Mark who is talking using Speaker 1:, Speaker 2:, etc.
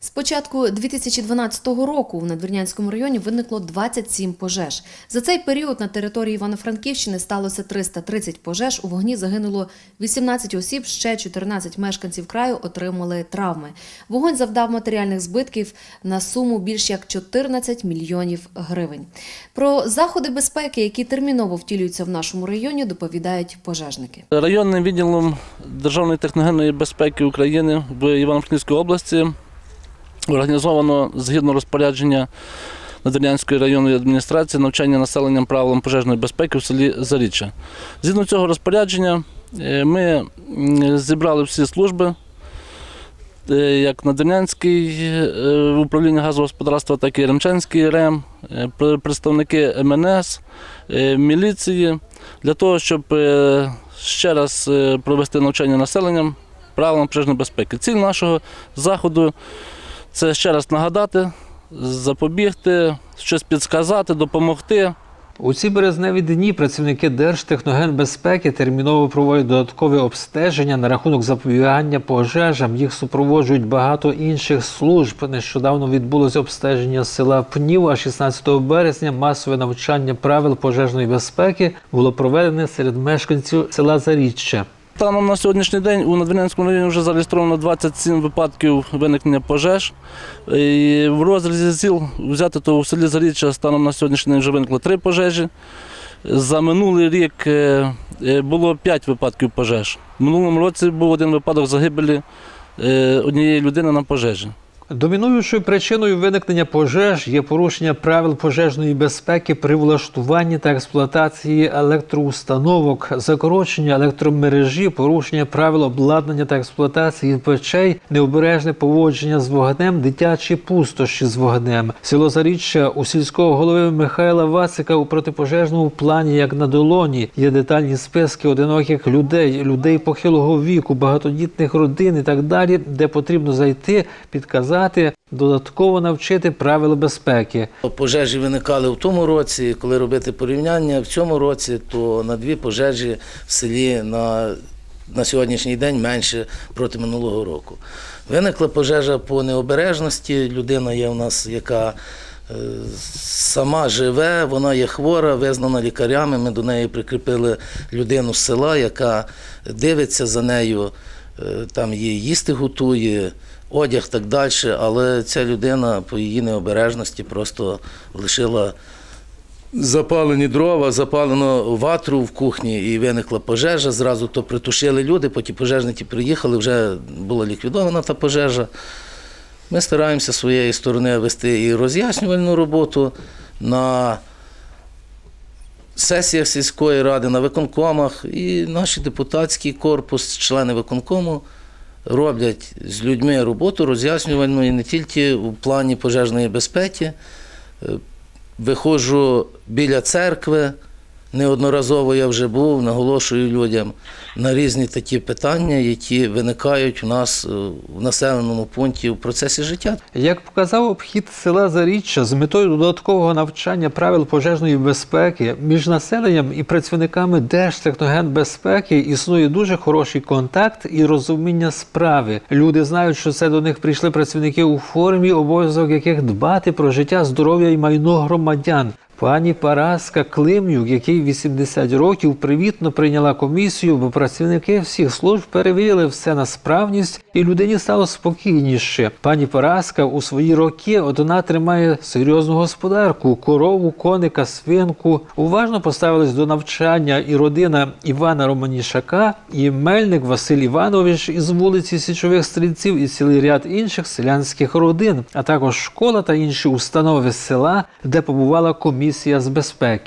Speaker 1: З початку 2012 року в Надвірнянському районі виникло 27 пожеж. За цей період на території Івано-Франківщини сталося 330 пожеж. У вогні загинуло 18 осіб, ще 14 мешканців краю отримали травми. Вогонь завдав матеріальних збитків на суму більш як 14 мільйонів гривень. Про заходи безпеки, які терміново втілюються в нашому районі, доповідають пожежники.
Speaker 2: Районним відділом Державної техногенної безпеки України в Івано-Франківській області організовано згідно розпорядження Надвірнянської районної адміністрації навчання населенням правилам пожежної безпеки в селі Заріччя. Згідно цього розпорядження е, ми зібрали всі служби, е, як Надвірнянський е, управління газового господарства, так і Ремчанський РЕМ, представники МНС, міліції, для того, щоб ще раз провести навчання населенням правилам пожежної безпеки. Ціль нашого заходу це ще раз нагадати, запобігти, щось підсказати, допомогти.
Speaker 3: У ці березневі дні працівники Держтехногенбезпеки терміново проводять додаткові обстеження на рахунок запобігання пожежам. Їх супроводжують багато інших служб. Нещодавно відбулося обстеження села Пнів, а 16 березня масове навчання правил пожежної безпеки було проведене серед мешканців села Заріччя.
Speaker 2: Станом на сьогоднішній день у Надвірнянському районі вже зареєстровано 27 випадків виникнення пожеж. І в розрізі сіл взяти то у селі Заріччя станом на сьогоднішній день вже виникло три пожежі. За минулий рік е, е, було 5 випадків пожеж. В минулому році був один випадок загибелі е, однієї людини на пожежі.
Speaker 3: Домінуючою причиною виникнення пожеж є порушення правил пожежної безпеки при влаштуванні та експлуатації електроустановок, закорочення електромережі, порушення правил обладнання та експлуатації печей, необережне поводження з вогнем, дитячі пустощі з вогнем. Село Заріччя у сільського голови Михайла Вацика у протипожежному плані, як на долоні, є детальні списки одиноких людей, людей похилого віку, багатодітних родин і так далі, де потрібно зайти, підказати, додатково навчити правил безпеки.
Speaker 4: Пожежі виникали в тому році, коли робити порівняння в цьому році, то на дві пожежі в селі на, на сьогоднішній день менше проти минулого року. Виникла пожежа по необережності. Людина є у нас, яка е, сама живе, вона є хвора, визнана лікарями. Ми до неї прикріпили людину з села, яка дивиться за нею, там їй їсти готує, одяг так далі. Але ця людина по її необережності просто лишила запалені дрова, запалено ватру в кухні і виникла пожежа. Зразу то притушили люди, потім пожежники приїхали, вже була ліквідована та пожежа. Ми стараємося з своєї сторони вести і роз'яснювальну роботу на сесіях сільської ради, на виконкомах. І наш депутатський корпус, члени виконкому роблять з людьми роботу роз'яснювальну і не тільки у плані пожежної безпеки. Е, Виходжу біля церкви, неодноразово я вже був, наголошую людям на різні такі питання, які виникають у нас е, в населеному пункті в процесі життя.
Speaker 3: Як показав обхід села Заріччя з метою додаткового навчання правил пожежної безпеки між населенням і працівниками Держтехногенбезпеки існує дуже хороший контакт і розуміння справи. Люди знають, що це до них прийшли працівники у формі, обов'язок яких дбати про життя, здоров'я і майно громадян. Пані Параска Климнюк, який 80 років привітно прийняла комісію, бо працівники всіх служб перевірили все на справність, і людині стало спокійніше. Пані Параска у свої роки от вона тримає серйозну господарку, корову, коника, свинку. Уважно поставились до навчання і родина Івана Романішака, і мельник Василь Іванович із вулиці Січових Стрільців, і цілий ряд інших селянських родин, а також школа та інші установи села, де побувала комісія з безпеки.